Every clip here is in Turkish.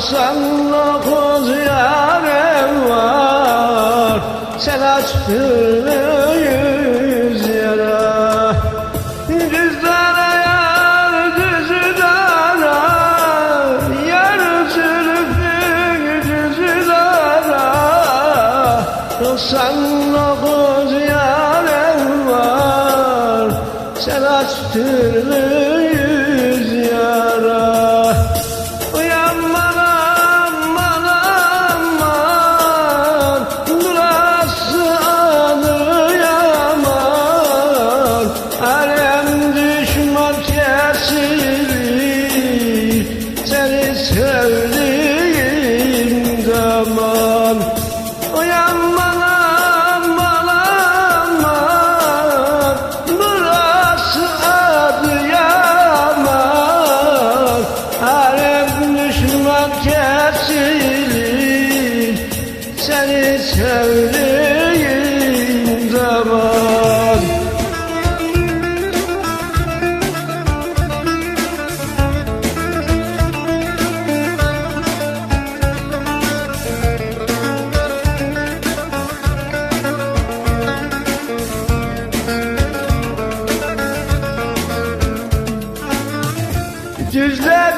Sen 99 yarim var. Sen aç türlü yüz yara. Düzdana yar düzdana Yar sürüklü düzdana 99 yarim var. Sen aç türlü Hasretim seni sevdiğim zaman. Düzler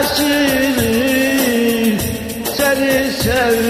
esiri seni sevdim.